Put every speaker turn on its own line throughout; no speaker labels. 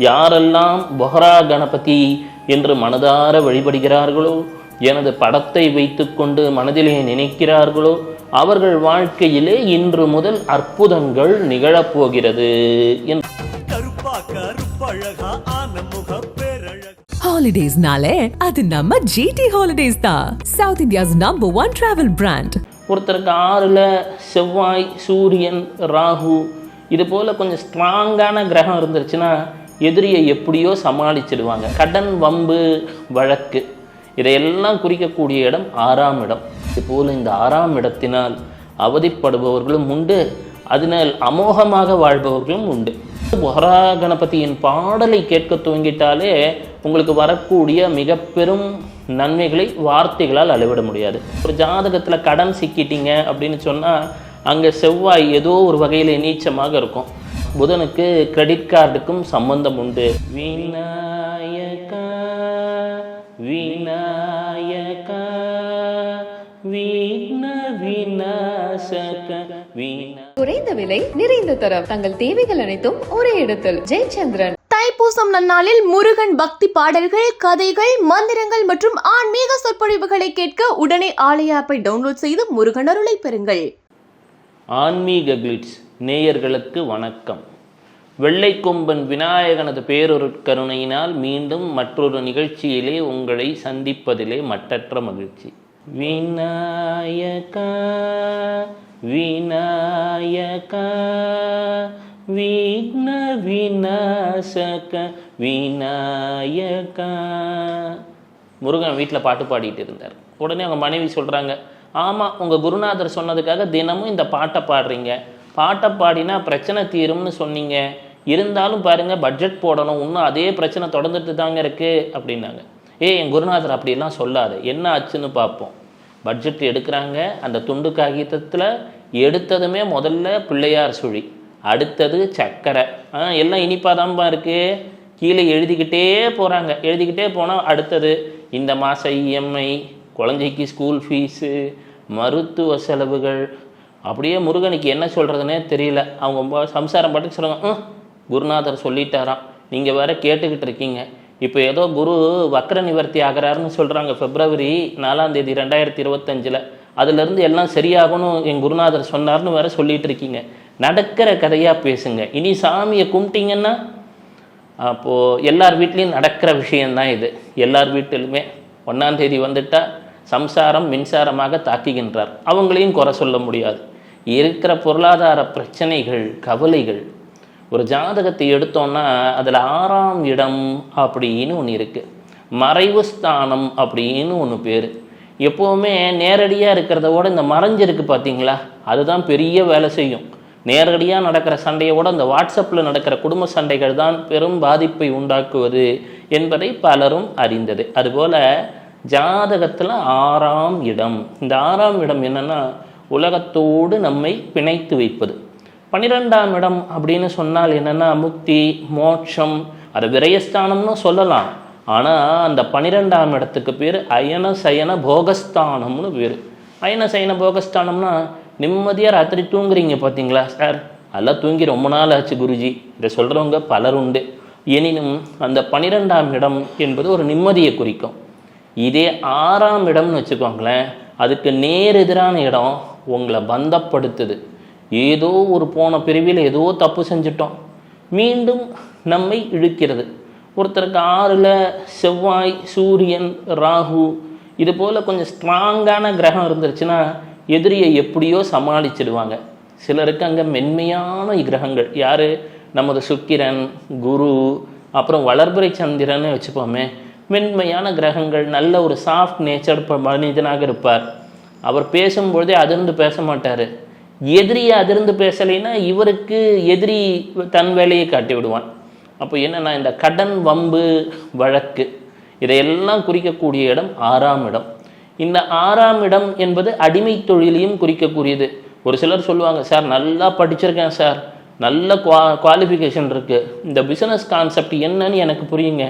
யாரெல்லாம் பொஹரா கணபதி என்று மனதார வழிபடுகிறார்களோ எனது படத்தை வைத்துக்கொண்டு மனதிலே நினைக்கிறார்களோ அவர்கள் வாழ்க்கையிலே இன்று முதல் அற்புதங்கள் நிகழப்போகிறது
ஹாலிடேஸ்னாலே அது நம்ம ஜிடி ஹாலிடேஸ் தான். South India's number one travel brand
ஒருத்தருக்கு ஆறில் செவ்வாய் சூரியன் ராகு இது போல் கொஞ்சம் ஸ்ட்ராங்கான கிரகம் இருந்துருச்சுன்னா எதிரியை எப்படியோ சமாளிச்சிடுவாங்க. கடன் வம்பு வழக்கு இதையெல்லாம் குறிக்கக்கூடிய இடம் ஆறாம் இடம். இதுபோல் இந்த ஆறாம் இடத்தினால் அவதிப்படுபவர்களும் உண்டு. அதனால் அமோகமாக வாழ்பவர்களும் உண்டு. வரா கணபதியின் பாடலை கேட்க துவங்கிட்டாலே உங்களுக்கு வரக்கூடிய மிக பெரும் நன்மைகளை வார்த்தைகளால் அளவிட முடியாது. ஒரு ஜாதகத்தில் கடன் சிக்கிட்டீங்க அப்படின்னு சொன்னால் அங்கே செவ்வாய் ஏதோ ஒரு வகையில் நீச்சமாக இருக்கும். புதனுக்கு கிரெடிட் கார்டுக்கும் சம்பந்தம் உண்டு. விநாயகா விநாயகா
குறைந்த விலை நிறைந்த தரம். தங்கள் தேவைகள் அனைத்தும் ஒரே இடத்தில். ஜெயச்சந்திரன்.
தைப்பூசம் நன்னாளில் முருகன் பக்தி பாடல்கள் கதைகள் மந்திரங்கள் மற்றும் ஆன்மீக சொற்பொழிவுகளை கேட்க உடனே ஆலய ஆப்பை டவுன்லோட் செய்து முருகன் அருளை பெறுங்கள்.
ஆன்மீக கிளிட்ஸ் நேயர்களுக்கு வணக்கம். வெள்ளைக்கொம்பன் விநாயகனது பேரொரு கருணையினால் மீண்டும் மற்றொரு நிகழ்ச்சியிலே உங்களை சந்திப்பதிலே மட்டற்ற மகிழ்ச்சி. விநாயகா விநாயகா விக்ன விநாசக விநாயகா. முருகன் வீட்டில் பாட்டு பாடிட்டு இருந்தார். உடனே அவங்க மனைவி சொல்கிறாங்க ஆமாம் உங்கள் குருநாதர் சொன்னதுக்காக தினமும் இந்த பாட்டை பாடுறீங்க. பாட்டை பாடினா பிரச்சனை தீரும்னு சொன்னீங்க. இருந்தாலும் பாருங்கள் பட்ஜெட் போடணும். இன்னும் அதே பிரச்சனை தொடர்ந்துட்டு தாங்க இருக்குது அப்படின்னாங்க. ஏய் என் குருநாதர் அப்படிலாம் சொல்லாது. என்ன ஆச்சுன்னு பார்ப்போம். பட்ஜெட் எடுக்கிறாங்க. அந்த துண்டு காகிதத்தில் எடுத்ததுமே முதல்ல பிள்ளையார் சுழி அடுத்தது சக்கரை. ஆ எல்லாம் இனிப்பாக தான்ப்பா இருக்குது கீழே எழுதிக்கிட்டே போகிறாங்க எழுதிக்கிட்டே போனால் அடுத்தது இந்த மாத இஎம்ஐ குழந்தைக்கு ஸ்கூல் ஃபீஸு மருத்துவ செலவுகள் அப்படியே முருகனுக்கு என்ன சொல்கிறதுனே தெரியல. அவங்க சம்சாரம் பாட்டுக்கு சொல்லுவாங்க குருநாதர் சொல்லிட்டாராம். நீங்கள் வேற கேட்டுக்கிட்டு இருக்கீங்க. இப்போ ஏதோ குரு வக்ர நிவர்த்தி ஆகிறாருன்னு சொல்கிறாங்க பிப்ரவரி நாலாம் தேதி ரெண்டாயிரத்தி இருபத்தஞ்சில். அதுலேருந்து எல்லாம் சரியாகும்னு என் குருநாதர் சொன்னார்னு வேற சொல்லிட்டு இருக்கீங்க. நடக்கிற கதையாக பேசுங்க. இனி சாமியை கும்பிட்டீங்கன்னா அப்போது எல்லார் வீட்லேயும் நடக்கிற விஷயந்தான் இது. எல்லார் வீட்டிலுமே ஒன்றாந்தேதி வந்துட்டால் சம்சாரம் மின்சாரமாக தாக்குகின்றார். அவங்களையும் குறை சொல்ல முடியாது. இருக்கிற பொருளாதார பிரச்சனைகள் கவலைகள். ஒரு ஜாதகத்தை எடுத்தோம்னா அதில் ஆறாம் இடம் அப்படின்னு ஒன்று இருக்குது மறைவு ஸ்தானம் அப்படின்னு ஒன்று பேர். எப்போவுமே நேரடியாக இருக்கிறத விட இந்த மறைஞ்சிருக்கு பார்த்தீங்களா அதுதான் பெரிய வேலை செய்யும். நேரடியாக நடக்கிற சண்டையை விட இந்த வாட்ஸ்அப்பில் நடக்கிற குடும்ப சண்டைகள் தான் பெரும் பாதிப்பை உண்டாக்குவது என்பதை பலரும் அறிந்தது. அதுபோல் ஜாதகத்தில் ஆறாம் இடம். இந்த ஆறாம் இடம் என்னன்னா உலகத்தோடு நம்மை பிணைத்து வைப்பது. பன்னிரெண்டாம் இடம் அப்படின்னு சொன்னால் என்னென்னா முக்தி மோட்சம் அது விரயஸ்தானம்னு சொல்லலாம். ஆனால் அந்த பன்னிரெண்டாம் இடத்துக்கு பேர் அயன சயன போகஸ்தானம்னு பேர். அயன சயன போகஸ்தானம்னா நிம்மதியாக ராத்திரி தூங்குறீங்க பார்த்தீங்களா சார்? அதெல்லாம் தூங்கி ரொம்ப நாள் ஆச்சு குருஜி. இதை சொல்கிறவங்க பலர் உண்டு. எனினும் அந்த பன்னிரெண்டாம் இடம் என்பது ஒரு நிம்மதியை குறிக்கும். இதே ஆறாம் இடம்னு வச்சுக்கோங்களேன் அதுக்கு நேர் எதிரான இடம் உங்களை பந்தப்படுத்துது. ஏதோ ஒரு போன பிரிவில் ஏதோ தப்பு செஞ்சிட்டோம். மீண்டும் நம்மை இழுக்கிறது. ஒருத்தருக்கு ஆறில் செவ்வாய் சூரியன் ராகு இது போல் கொஞ்சம் ஸ்ட்ராங்கான கிரகம் இருந்துருச்சுன்னா எதிரியை எப்படியோ சமாளிச்சிடுவாங்க. சிலருக்கு அங்கே மென்மையான கிரகங்கள். யார்? நமது சுக்கிரன் குரு அப்புறம் வளர்பிறை சந்திரன்னு வச்சுப்போமே. மென்மையான கிரகங்கள் நல்ல ஒரு சாஃப்ட் நேச்சர் மனிதனாக இருப்பார். அவர் பேசும்பொழுதே அதிர்ந்து பேச மாட்டார். எதிரியை அதிர்ந்து பேசலைன்னா இவருக்கு எதிரி தன் வேலையை காட்டி விடுவான். அப்போ என்னென்னா இந்த கடன் வம்பு வழக்கு இதையெல்லாம் குறிக்கக்கூடிய இடம் ஆறாம் இடம். இந்த ஆறாம் இடம் என்பது அடிமை தொழிலையும் குறிக்கக்கூடியது. ஒரு சிலர் சொல்லுவாங்க சார் நல்லா படிச்சிருக்கேன் சார். நல்ல குவா குவாலிஃபிகேஷன் இருக்குது இந்த பிஸ்னஸ் கான்செப்ட் என்னன்னு எனக்கு புரியுங்க.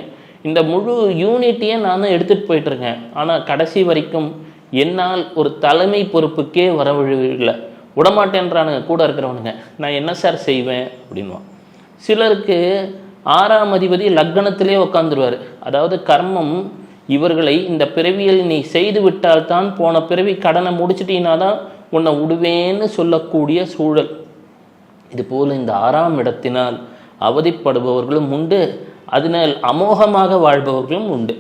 இந்த முழு யூனிட்டியை நான் தான் எடுத்துகிட்டு போயிட்டுருக்கேன் ஆனால் கடைசி வரைக்கும் என்னால் ஒரு தலைமை பொறுப்புக்கே வரவில்லை விடமாட்டேன்றானுங்க கூட இருக்கிறவனுங்க. நான் என்ன சார் செய்வேன்? அப்படின்வான் சிலருக்கு ஆறாம் அதிபதி லக்னத்திலே உட்காந்துருவார் அதாவது கர்மம் இவர்களை இந்த பிறவியில் நீ செய்து விட்டால்தான் போன பிறவி கடனை முடிச்சிட்டீங்கன்னா தான் உன்னை விடுவேன்னு சொல்லக்கூடிய சூழல். இதுபோல் இந்த ஆறாம் இடத்தினால் அவதிப்படுபவர்களும் உண்டு. அதனால் அமோகமாக வாழ்பவர்களும் உண்டு.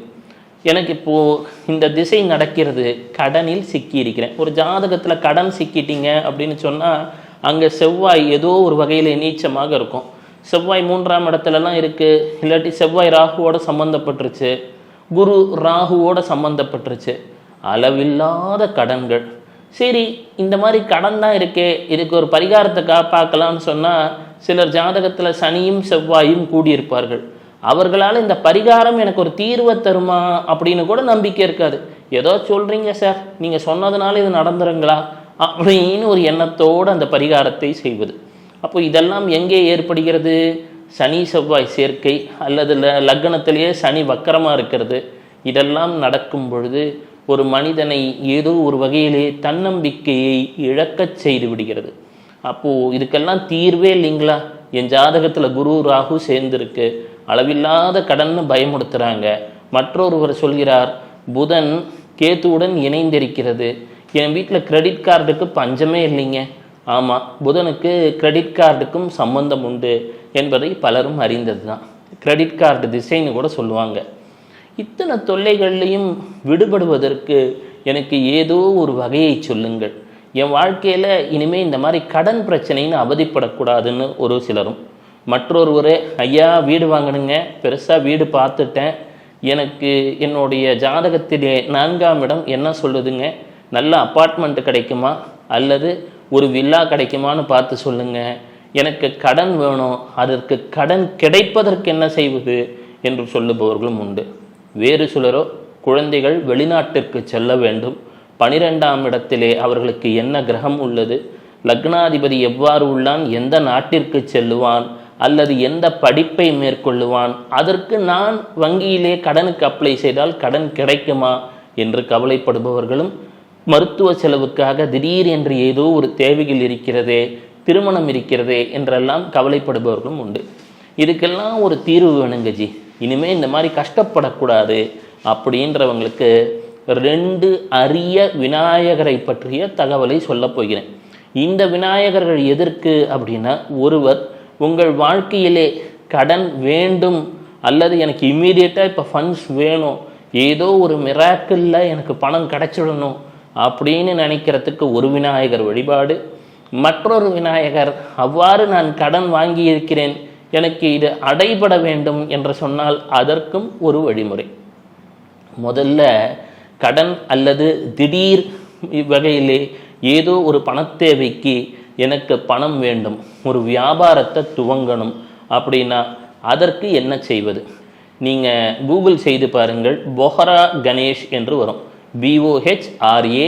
எனக்கு இப்போது இந்த திசை நடக்கிறது கடனில் சிக்கி இருக்கிறேன் ஒரு ஜாதகத்தில் கடன் சிக்கிட்டீங்க அப்படின்னு சொன்னால் அங்கே செவ்வாய் ஏதோ ஒரு வகையில் நீச்சமாக இருக்கும். செவ்வாய் மூன்றாம் இடத்துலலாம் இருக்குது இல்லாட்டி செவ்வாய் ராகுவோட சம்மந்தப்பட்டுருச்சு குரு ராகுவோட சம்மந்தப்பட்டுருச்சு அளவில்லாத கடன்கள். சரி இந்த மாதிரி கடன் தான் இருக்கே. இதுக்கு ஒரு பரிகாரத்தை காப்பாக்கலாம்னு சொன்னால் சிலர் ஜாதகத்தில் சனியும் செவ்வாயும் கூடியிருப்பார்கள். அவர்களால் இந்த பரிகாரம் எனக்கு ஒரு தீர்வை தருமா அப்படின்னு கூட நம்பிக்கை இருக்காது. ஏதோ சொல்கிறீங்க சார். நீங்கள் சொன்னதுனால இது நடந்துருங்களா? அப்படின்னு ஒரு எண்ணத்தோடு அந்த பரிகாரத்தை செய்வது. அப்போ இதெல்லாம் எங்கே ஏற்படுகிறது? சனி செவ்வாய் சேர்க்கை அல்லது லக்னத்திலேயே சனி வக்கரமாக இருக்கிறது. இதெல்லாம் நடக்கும் பொழுது ஒரு மனிதனை ஏதோ ஒரு வகையிலே தன்னம்பிக்கையை இழக்கச் செய்து விடுகிறது. அப்போது இதுக்கெல்லாம் தீர்வே இல்லைங்களா? என் ஜாதகத்தில் குரு ராகு சேர்ந்திருக்கு. அளவில்லாத கடன்னு பயமுறுத்துகிறாங்க மற்றொருவர் சொல்கிறார் புதன் கேத்துவுடன் இணைந்திருக்கிறது. என் வீட்டில் கிரெடிட் கார்டுக்கு பஞ்சமே இல்லைங்க. ஆமாம் புதனுக்கு கிரெடிட் கார்டுக்கும் சம்பந்தம் உண்டு என்பதை பலரும் அறிந்தது தான் கிரெடிட் கார்டு திசைன்னு கூட சொல்லுவாங்க. இத்தனை தொல்லைகள்லையும் விடுபடுவதற்கு எனக்கு ஏதோ ஒரு வகையை சொல்லுங்கள். என் வாழ்க்கையில் இனிமேல் இந்த மாதிரி கடன் பிரச்சனைன்னு அவதிப்படக்கூடாதுன்னு ஒரு சிலரும் மற்றொருவர் ஐயா வீடு வாங்கணுங்க பெருசாக வீடு பார்த்துட்டேன். எனக்கு என்னுடைய ஜாதகத்திலே நான்காம் இடம் என்ன சொல்லுதுங்க? நல்ல அப்பார்ட்மெண்ட் கிடைக்குமா? அல்லது ஒரு வில்லா கிடைக்குமான்னு பார்த்து சொல்லுங்க. எனக்கு கடன் வேணும். அதற்கு கடன் கிடைப்பதற்கு என்ன செய்வது? என்று சொல்லுபவர்களும் உண்டு. வேறு சிலரோ குழந்தைகள் வெளிநாட்டிற்கு செல்ல வேண்டும். பனிரெண்டாம் இடத்திலே அவர்களுக்கு என்ன கிரகம் உள்ளது? லக்னாதிபதி எவ்வாறு உள்ளான்? எந்த நாட்டிற்கு செல்லுவான்? அல்லது எந்த படிப்பை மேற்கொள்ளுவான்? அதற்கு நான் வங்கியிலே கடனுக்கு அப்ளை செய்தால் கடன் கிடைக்குமா? என்று கவலைப்படுபவர்களும் மருத்துவ செலவுக்காக திடீர் என்று ஏதோ ஒரு தேவைகள் இருக்கிறதே திருமணம் இருக்கிறதே என்றெல்லாம் கவலைப்படுபவர்களும் உண்டு. இதுக்கெல்லாம் ஒரு தீர்வு வேணுங்கஜி இனிமேல் இனிமே இந்த மாதிரி கஷ்டப்படக்கூடாது அப்படின்றவங்களுக்கு ரெண்டு அரிய விநாயகரை பற்றிய தகவலை சொல்லப் போகிறேன். இந்த விநாயகர்கள் எதற்கு அப்படின்னா ஒருவர் உங்கள் வாழ்க்கையிலே கடன் வேண்டும் அல்லது எனக்கு இம்மீடியட்டாக இப்போ ஃபண்ட்ஸ் வேணும். ஏதோ ஒரு மிராக்கிளில் எனக்கு பணம் கிடைச்சிடணும் அப்படின்னு நினைக்கிறதுக்கு ஒரு விநாயகர் வழிபாடு. மற்றொரு விநாயகர் அவ்வாறு நான் கடன் வாங்கியிருக்கிறேன். எனக்கு இது அடைபட வேண்டும் என்று சொன்னால் அதற்கும் ஒரு வழிமுறை. முதல்ல கடன் அல்லது திடீர் வகையிலே ஏதோ ஒரு பணத்தேவைக்கு எனக்கு பணம் வேண்டும் ஒரு வியாபாரத்தை துவங்கணும் அப்படின்னா அதற்கு என்ன செய்வது? நீங்கள் கூகுள் செய்து பாருங்கள் பொஹரா கணேஷ் என்று வரும். பிஓஹெச்ஆர்ஏ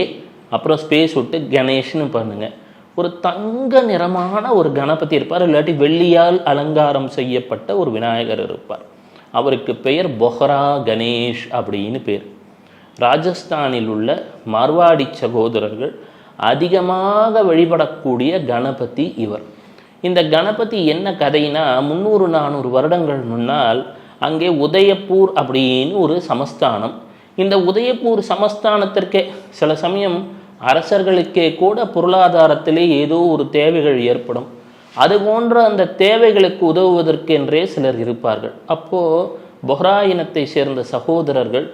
அப்புறம் ஸ்பேஸ் விட்டு கணேஷ்னு பண்ணுங்கள் ஒரு தங்க நிறமான ஒரு கணபதி இருப்பார் இல்லாட்டி வெள்ளியால் அலங்காரம் செய்யப்பட்ட ஒரு விநாயகர் இருப்பார். அவருக்கு பெயர் பொஹரா கணேஷ் அப்படின்னு பேர். ராஜஸ்தானில் உள்ள மார்வாடி சகோதரர்கள் அதிகமாக வழிபடக்கூடிய கணபதி இவர். இந்த கணபதி என்ன கதைனா முந்நூறு நானூறு வருடங்கள் முன்னால் அங்கே உதயப்பூர் அப்படின்னு ஒரு சமஸ்தானம். இந்த உதயப்பூர் சமஸ்தானத்திற்கே சில சமயம் அரசர்களுக்கே கூட பொருளாதாரத்திலே ஏதோ ஒரு தேவைகள் ஏற்படும். அது போன்ற அந்த தேவைகளுக்கு உதவுவதற்கென்றே சிலர் இருப்பார்கள். அப்போது பொஹ்ரா இனத்தை சேர்ந்த சகோதரர்கள்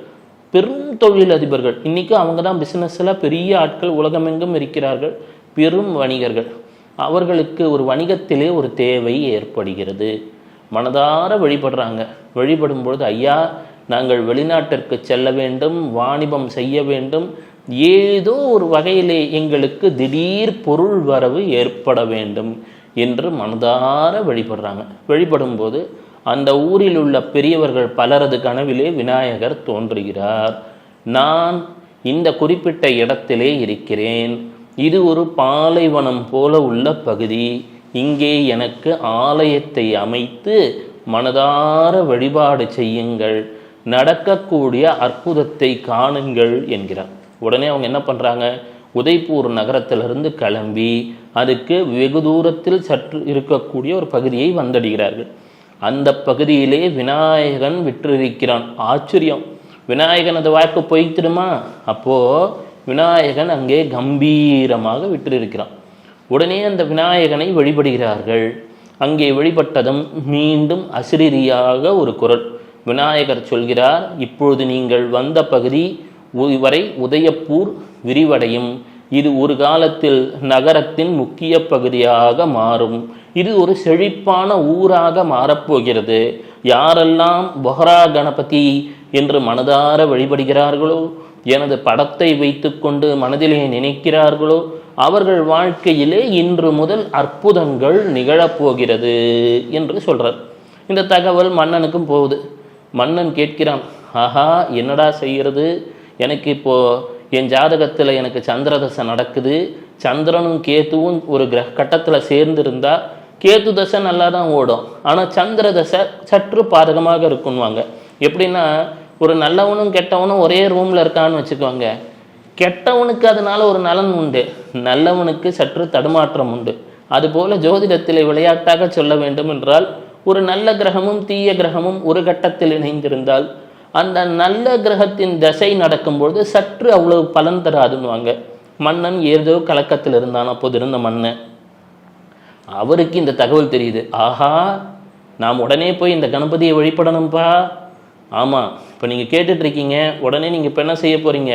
பெரும் தொழிலதிபர்கள். இன்றைக்கி அவங்க தான் பிஸ்னஸில் பெரிய ஆட்கள் உலகமெங்கும் இருக்கிறார்கள். பெரும் வணிகர்கள். அவர்களுக்கு ஒரு வணிகத்திலே ஒரு தேவை ஏற்படுகிறது. மனதார வழிபடுறாங்க. வழிபடும் பொழுது ஐயா நாங்கள் வெளிநாட்டிற்கு செல்ல வேண்டும் வாணிபம் செய்ய வேண்டும். ஏதோ ஒரு வகையிலே எங்களுக்கு திடீர் பொருள் வரவு ஏற்பட வேண்டும் என்று மனதார வழிபடுறாங்க. வழிபடும்போது அந்த ஊரில் உள்ள பெரியவர்கள் பலரது கனவிலே விநாயகர் தோன்றுகிறார். நான் இந்த குறிப்பிட்ட இடத்திலே இருக்கிறேன். இது ஒரு பாலைவனம் போல உள்ள பகுதி. இங்கே எனக்கு ஆலயத்தை அமைத்து மனதார வழிபாடு செய்யுங்கள். நடக்கக்கூடிய அற்புதத்தை காணுங்கள் என்கிறார். உடனே அவங்க என்ன பண்ணுறாங்க உதய்பூர் நகரத்திலிருந்து கிளம்பி அதுக்கு வெகு தூரத்தில் சற்று இருக்கக்கூடிய ஒரு பகுதியை வந்தடைகிறார்கள். அந்த பகுதியிலே விநாயகன் விற்றிருக்கிறான் ஆச்சரியம். விநாயகன் அந்த வாய்ப்பு பொய்த்திடுமா? அப்போ விநாயகன் அங்கே கம்பீரமாக விற்றிருக்கிறான் உடனே அந்த விநாயகனை வழிபடுகிறார்கள். அங்கே வழிபட்டதும் மீண்டும் அசிரியாக ஒரு குரல். விநாயகர் சொல்கிறார் இப்பொழுது நீங்கள் வந்த பகுதி வரை உதயப்பூர் விரிவடையும். இது ஒரு காலத்தில் நகரத்தின் முக்கிய பகுதியாக மாறும். இது ஒரு செழிப்பான ஊராக மாறப்போகிறது. யாரெல்லாம் பொஹரா கணபதி என்று மனதார வழிபடுகிறார்களோ எனது படத்தை வைத்துக்கொண்டு மனதிலே நினைக்கிறார்களோ அவர்கள் வாழ்க்கையிலே இன்று முதல் அற்புதங்கள் நிகழப்போகிறது என்று சொல்றார். இந்த தகவல் மன்னனுக்கும் போகுது. மன்னன் கேட்கிறான் ஆஹா என்னடா செய்கிறது? எனக்கு இப்போ என் ஜாதகத்தில் எனக்கு சந்திரதசை நடக்குது. சந்திரனும் கேத்துவும் ஒரு கிரக கட்டத்தில் சேர்ந்திருந்தா கேத்து தசை நல்லா தான் ஓடும். ஆனால் சந்திர தசை சற்று பாதகமாக இருக்குன்னுவாங்க. எப்படின்னா ஒரு நல்லவனும் கெட்டவனும் ஒரே ரூமில் இருக்கான்னு வச்சுக்கோங்க. கெட்டவனுக்கு அதனால ஒரு நலன் உண்டு. நல்லவனுக்கு சற்று தடுமாற்றம் உண்டு. அதுபோல ஜோதிடத்தில் விளையாட்டாக சொல்ல வேண்டும் என்றால் ஒரு நல்ல கிரகமும் தீய கிரகமும் ஒரு கட்டத்தில் இணைந்திருந்தால் அந்த நல்ல கிரகத்தின் தசை நடக்கும்பொழுது சற்று அவ்வளவு பலன் தராதுன்னுவாங்க. மன்னன் ஏதோ கலக்கத்தில் இருந்தான் அப்போது இருந்த மன்னன். அவருக்கு இந்த தகவல் தெரியுது. ஆஹா நாம் உடனே போய் இந்த கணபதியை வழிபடணும்ப்பா ஆமாம் இப்போ நீங்கள் கேட்டுட்ருக்கீங்க உடனே நீங்கள் இப்போ என்ன செய்ய போகிறீங்க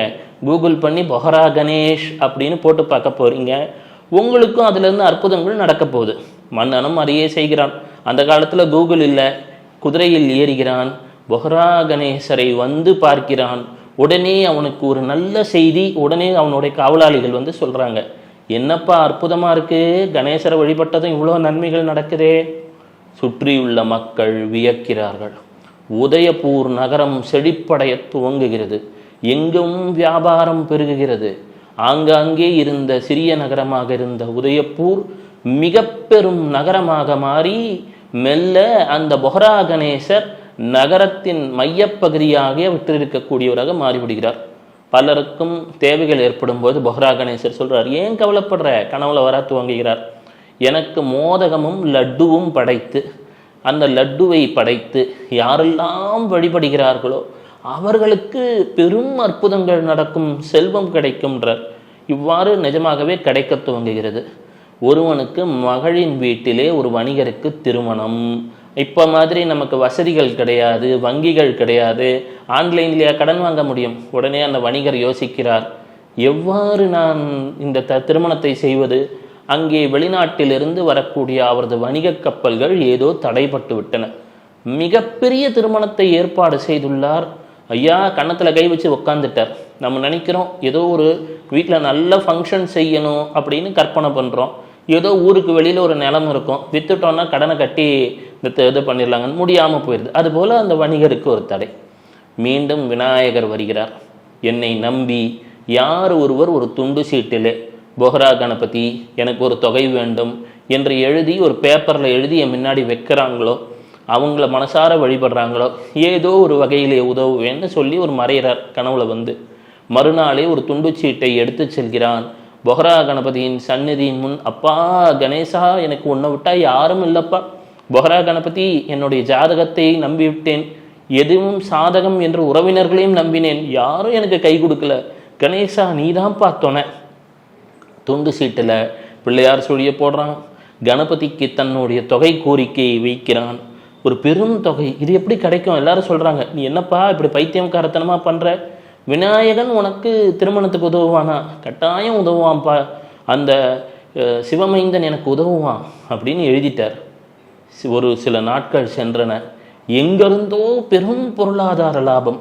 கூகுள் பண்ணி பொஹரா கணேஷ் அப்படின்னு போட்டு பார்க்க போகிறீங்க உங்களுக்கும் அதுலேருந்து அற்புதங்கள் நடக்க போகுது. மன்னனும் அதையே செய்கிறான். அந்த காலத்தில் கூகுள் இல்லை குதிரையில் ஏறுகிறான். பொஹரா கணேசரை வந்து பார்க்கிறான். உடனே அவனுக்கு ஒரு நல்ல செய்தி உடனே அவனுடைய காவலாளிகள் வந்து சொல்கிறாங்க என்னப்பா அற்புதமாக இருக்கு? கணேசரை வழிபட்டதும் இவ்வளோ நன்மைகள் நடக்குதே. சுற்றியுள்ள மக்கள் வியக்கிறார்கள். உதயபூர் நகரம் செழிப்படைய துவங்குகிறது. எங்கும் வியாபாரம் பெருகுகிறது. ஆங்காங்கே இருந்த சிறிய நகரமாக இருந்த உதயப்பூர் மிக பெரும் நகரமாக மாறி மெல்ல அந்த பொஹரா கணேசர் நகரத்தின் மையப்பகுதியாக விட்டிருக்கக்கூடியவராக மாறிவிடுகிறார். பலருக்கும் தேவைகள் ஏற்படும் போது பொஹ்ரா கணேசர் சொல்றார் ஏன் கவலைப்படுற? கனவுல வர துவங்குகிறார். எனக்கு மோதகமும் லட்டுவும் படைத்து அந்த லட்டுவை படைத்து யாரெல்லாம் வழிபடுகிறார்களோ அவர்களுக்கு பெரும் அற்புதங்கள் நடக்கும் செல்வம் கிடைக்கும்ன்றார். இவ்வாறு நிஜமாகவே கிடைக்க துவங்குகிறது. ஒருவனுக்கு மகளின் வீட்டிலே ஒரு வணிகருக்கு திருமணம். இப்போ மாதிரி நமக்கு வசதிகள் கிடையாது வங்கிகள் கிடையாது. ஆன்லைன்லேயே கடன் வாங்க முடியும். உடனே அந்த வணிகர் யோசிக்கிறார் எவ்வாறு நான் இந்த த திருமணத்தை செய்வது? அங்கே வெளிநாட்டிலிருந்து வரக்கூடிய அவரது வணிக கப்பல்கள் ஏதோ தடைப்பட்டு விட்டன. மிகப்பெரிய திருமணத்தை ஏற்பாடு செய்துள்ளார். ஐயா கன்னத்தில் கை வச்சு உக்காந்துட்டார். நம்ம நினைக்கிறோம் ஏதோ ஒரு வீட்டில் நல்ல ஃபங்க்ஷன் செய்யணும் அப்படின்னு கற்பனை பண்ணுறோம் ஏதோ ஊருக்கு வெளியில் ஒரு நிலம் இருக்கும். விற்றுட்டோன்னா கடனை கட்டி இந்த இது பண்ணிடலாங்கன்னு முடியாமல் போயிடுது அதுபோல் அந்த வணிகருக்கு ஒரு தடை. மீண்டும் விநாயகர் வருகிறார். என்னை நம்பி யார் ஒருவர் ஒரு துண்டு சீட்டிலே பொஹரா கணபதி எனக்கு ஒரு தொகை வேண்டும் என்று எழுதி ஒரு பேப்பரில் எழுதி என் முன்னாடி வைக்கிறாங்களோ அவங்கள மனசார வழிபடுறாங்களோ ஏதோ ஒரு வகையிலே உதவுவேன்னு சொல்லி ஒரு மறையிறார் கனவுல வந்து. மறுநாளே ஒரு துண்டுச்சீட்டை எடுத்து செல்கிறான். பொஹரா கணபதியின் சந்நிதியின் முன் அப்பா கணேசா எனக்கு உன்னை விட்டா யாரும் இல்லப்பா. பொஹரா கணபதி என்னுடைய ஜாதகத்தை நம்பிவிட்டேன். எதுவும் சாதகம் என்று உறவினர்களையும் நம்பினேன். யாரும் எனக்கு கை கொடுக்கல. கணேசா தான் துணை. துண்டு சீட்டில் பிள்ளையார் சுழிய போடுறான். கணபதிக்கு தன்னுடைய தொகை கோரிக்கையை வைக்கிறான். ஒரு பெரும் தொகை. இது எப்படி கிடைக்கும்? எல்லாரும் சொல்கிறாங்க நீ என்னப்பா இப்படி பைத்தியம்காரத்தனமாக பண்ணுற விநாயகன் உனக்கு திருமணத்துக்கு உதவுவானா? கட்டாயம் உதவுவான்ப்பா அந்த சிவமைந்தன் எனக்கு உதவுவான் அப்படின்னு எழுதிட்டார். ஒரு சில நாட்கள் சென்றன. எங்கிருந்தோ பெரும் பொருளாதார லாபம்.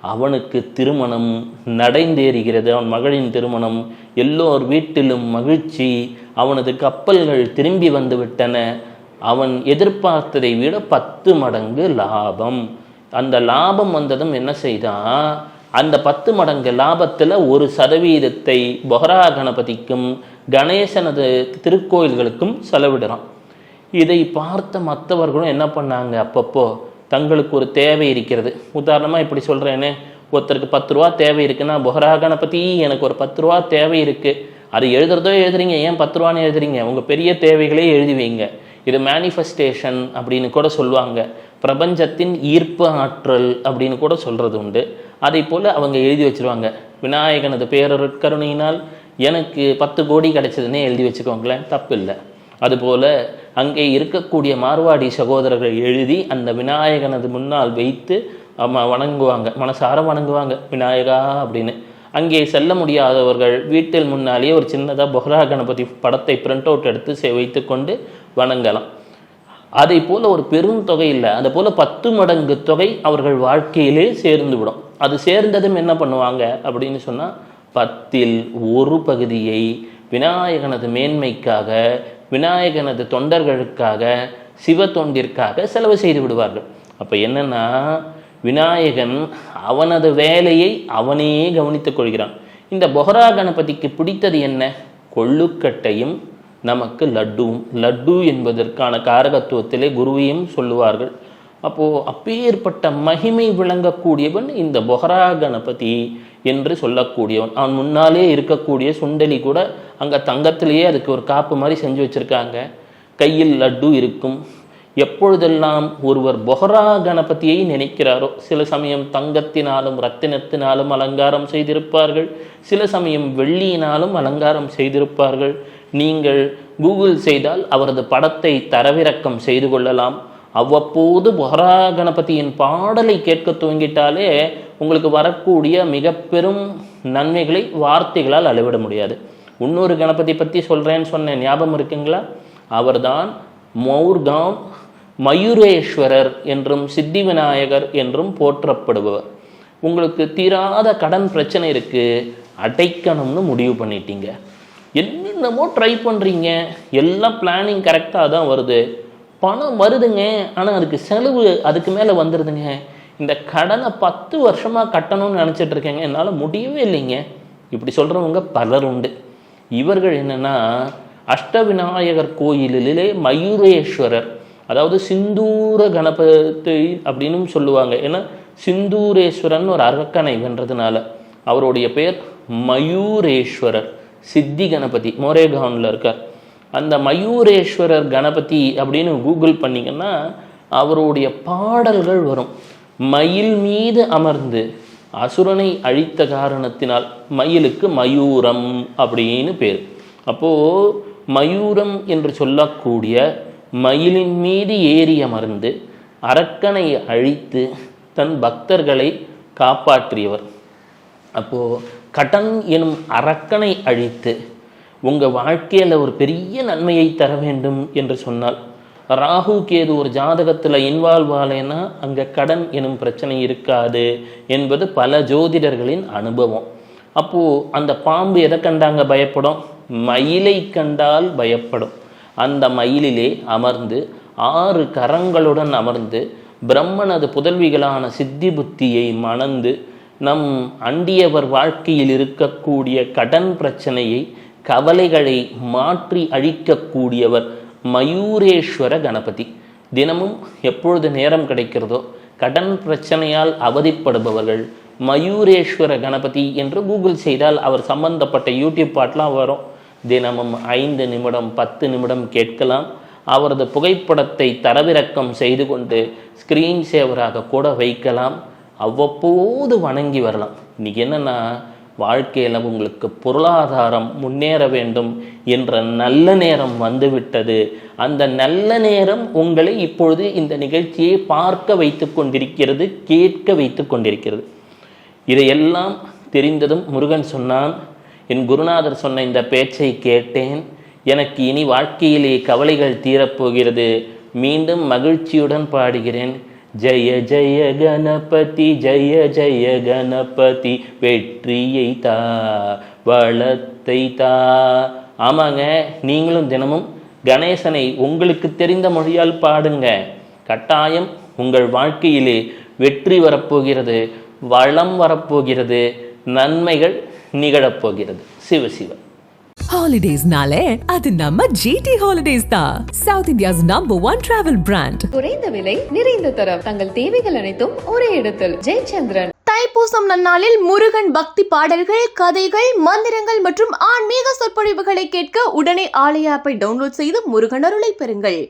அவனுக்கு திருமணம் நடைந்தேறுகிறது. அவன் மகளின் திருமணம். எல்லோர் வீட்டிலும் மகிழ்ச்சி. அவனது கப்பல்கள் திரும்பி வந்துவிட்டன. அவன் எதிர்பார்த்ததை விட பத்து மடங்கு லாபம். அந்த லாபம் வந்ததும் என்ன செய்தான்? அந்த பத்து மடங்கு லாபத்தில் ஒரு சதவீதத்தை பொஹரா கணபதிக்கும் கணேசனது திருக்கோயில்களுக்கும் செலவிடுறான். இதை பார்த்த மற்றவர்களும் என்ன பண்ணாங்க? அப்பப்போ தங்களுக்கு ஒரு தேவை இருக்கிறது. உதாரணமாக இப்படி சொல்கிறேனே ஒருத்தருக்கு பத்து ரூபா தேவை இருக்குன்னா பொஹரா கணபதி எனக்கு ஒரு பத்து ரூபா தேவை இருக்குது அது எழுதுறதோ எழுதுறீங்க ஏன் பத்து ரூபான்னு எழுதுறீங்க? உங்கள் பெரிய தேவைகளே எழுதி வைங்க. இது மேனிஃபெஸ்டேஷன் அப்படின்னு கூட சொல்லுவாங்க. பிரபஞ்சத்தின் ஈர்ப்பு ஆற்றல் அப்படின்னு கூட சொல்கிறது உண்டு. அதை போல் அவங்க எழுதி வச்சிருவாங்க. விநாயகனது பேரருட்கருணையினால் எனக்கு பத்து கோடி கிடைச்சதுன்னே எழுதி வச்சுக்கோங்களேன் தப்பு இல்லை அதுபோல் அங்கே இருக்கக்கூடிய மார்வாடி சகோதரர்கள் எழுதி அந்த விநாயகனது முன்னால் வைத்து வணங்குவாங்க. மனசார வணங்குவாங்க விநாயகா அப்படின்னு. அங்கே செல்ல முடியாதவர்கள் வீட்டில் முன்னாலேயே ஒரு சின்னதாக பொஹ்ரா கணபதி படத்தை பிரிண்ட் அவுட் எடுத்து செ- வைத்துக்கொண்டு வணங்கலாம். அதை போல் ஒரு பெரும் தொகை இல்லை. அதை போல் பத்து மடங்கு தொகை அவர்கள் வாழ்க்கையிலே சேர்ந்து விடும். அது சேர்ந்ததும் என்ன பண்ணுவாங்க அப்படின்னு சொன்னால் பத்தில் ஒரு பகுதியை விநாயகனது மேன்மைக்காக விநாயகனது தொண்டர்களுக்காக சிவ தொண்டிற்காக செலவு செய்து விடுவார்கள். அப்போ என்னென்னா விநாயகன் அவனது வேலையை அவனே கவனித்துக் கொள்கிறான். இந்த பொஹரா கணபதிக்கு பிடித்தது என்ன? கொள்ளுக்கட்டையும் நமக்கு லட்டுவும் லட்டு என்பதற்கான காரகத்துவத்திலே குருவையும் சொல்லுவார்கள். அப்போது அப்பேற்பட்ட மகிமை விளங்கக்கூடியவன் இந்த பொஹரா கணபதி என்று சொல்லக்கூடியவன். அவன் முன்னாலே இருக்கக்கூடிய சுண்டலி கூட அங்கே தங்கத்திலேயே அதுக்கு ஒரு காப்பு மாதிரி செஞ்சு வச்சுருக்காங்க. கையில் லட்டு இருக்கும். எப்பொழுதெல்லாம் ஒருவர் பொஹரா கணபதியை நினைக்கிறாரோ சில சமயம் தங்கத்தினாலும் ரத்தினத்தினாலும் அலங்காரம் செய்திருப்பார்கள். சில சமயம் வெள்ளியினாலும் அலங்காரம் செய்திருப்பார்கள். நீங்கள் கூகுள் செய்தால் அவரது படத்தை தரவிறக்கம் செய்து கொள்ளலாம். அவ்வப்போது பொஹரா கணபதியின் பாடலை கேட்க துவங்கிட்டாலே உங்களுக்கு வரக்கூடிய மிக பெரும் நன்மைகளை வார்த்தைகளால் அளவிட முடியாது. இன்னொரு கணபதி பற்றி சொல்கிறேன்னு சொன்னேன். ஞாபகம் இருக்குங்களா? அவர்தான் மௌர்காம் மயூரேஸ்வரர் என்றும் சித்தி விநாயகர் என்றும் போற்றப்படுபவர். உங்களுக்கு தீராத கடன் பிரச்சனை இருக்குது அடைக்கணும்னு முடிவு பண்ணிட்டீங்க. என்னென்னமோ ட்ரை பண்ணுறீங்க எல்லாம் பிளானிங் கரெக்டாக தான் வருது. பணம் வருதுங்க ஆனால் அதுக்கு செலவு அதுக்கு மேலே வந்துடுதுங்க இந்த கடனை பத்து வருஷமாக கட்டணும்னு நினச்சிட்டு இருக்கேங்க. என்னால் முடியவே இல்லைங்க. இப்படி சொல்கிறவங்க பலர் உண்டு. இவர்கள் என்னென்னா அஷ்டவிநாயகர் கோயிலிலே மயூரேஸ்வரர். அதாவது சிந்தூர கணபதி அப்படின்னு சொல்லுவாங்க. ஏன்னா சிந்தூரேஸ்வரன் ஒரு அரக்கனை வென்றதுனால. அவருடைய பெயர் மயூரேஸ்வரர். சித்தி கணபதி மோரேகானில் இருக்கார். அந்த மயூரேஸ்வரர் கணபதி அப்படின்னு கூகுள் பண்ணிங்கன்னா அவருடைய பாடல்கள் வரும். மயில் மீது அமர்ந்து அசுரனை அழித்த காரணத்தினால் மயிலுக்கு மயூரம் அப்படின்னு பேர். அப்போது மயூரம் என்று சொல்லக்கூடிய மயிலின் மீது ஏறி அமர்ந்து அரக்கனை அழித்து தன் பக்தர்களை காப்பாற்றியவர். அப்போது கடன் எனும் அரக்கனை அழித்து உங்கள் வாழ்க்கையில் ஒரு பெரிய நன்மையை தர வேண்டும் என்று சொன்னால் ராகு கேது ஒரு ஜாதகத்தில் இன்வால்வ் ஆகலைன்னா அங்கே கடன் எனும் பிரச்சனை இருக்காது என்பது பல ஜோதிடர்களின் அனுபவம். அப்போது அந்த பாம்பு எதை கண்டாங்க பயப்படும்? மயிலை கண்டால் பயப்படும். அந்த மயிலிலே அமர்ந்து ஆறு கரங்களுடன் அமர்ந்து பிரம்மனது புதல்விகளான சித்தி புத்தியை மணந்து நம் அண்டியவர் வாழ்க்கையில் இருக்கக்கூடிய கடன் பிரச்சனையை கவலைகளை மாற்றி அழிக்கக்கூடியவர் மயூரேஸ்வர கணபதி. தினமும் எப்பொழுது நேரம் கிடைக்கிறதோ கடன் பிரச்சனையால் அவதிப்படுபவர்கள் மயூரேஸ்வர கணபதி என்று கூகுள் செய்தால் அவர் சம்பந்தப்பட்ட யூடியூப் பாட்டெலாம் வரும். தினமும் ஐந்து நிமிடம் பத்து நிமிடம் கேட்கலாம். அவரது புகைப்படத்தை தரவிறக்கம் செய்து கொண்டு ஸ்க்ரீன் சேவராக கூட வைக்கலாம். அவ்வப்போது வணங்கி வரலாம். இன்னைக்கு என்னன்னா வாழ்க்கையில் உங்களுக்கு பொருளாதாரம் முன்னேற வேண்டும் என்ற நல்ல நேரம் வந்துவிட்டது. அந்த நல்ல நேரம் உங்களை இப்பொழுது இந்த நிகழ்ச்சியை பார்க்க வைத்து கொண்டிருக்கிறது கேட்க வைத்து கொண்டிருக்கிறது. இதையெல்லாம் தெரிந்ததும் முருகன் சொன்னான் என் குருநாதர் சொன்ன இந்த பேச்சை கேட்டேன். எனக்கு இனி வாழ்க்கையிலே கவலைகள் தீரப்போகிறது. மீண்டும் மகிழ்ச்சியுடன் பாடுகிறேன். ஜெய ஜெய கணபதி ஜெய ஜெய கணபதி வெற்றியை தா வளத்தை தா. ஆமாங்க நீங்களும் தினமும் கணேசனை உங்களுக்கு தெரிந்த மொழியால் பாடுங்க. கட்டாயம் உங்கள் வாழ்க்கையிலே வெற்றி வரப்போகிறது வளம் வரப்போகிறது நன்மைகள் நிகழப்போகிறது. சிவ சிவ.
ஹாலிடேஸ்னாலே அது நம்ம ஜிடி ஹாலிடேஸ் தான். South India's number one travel brand
குறைந்த விலை நிறைந்த தரம். தங்கள் தேவைகள் அனைத்தும் ஒரே இடத்தில். ஜெயச்சந்திரன்.
தைப்பூசம் நன்னாளில் முருகன் பக்தி பாடல்கள் கதைகள் மந்திரங்கள் மற்றும் ஆன்மீக சொற்பொழிவுகளை கேட்க உடனே ஆலய ஆப்பை டவுன்லோட் செய்து முருகன் அருளை பெறுங்கள்.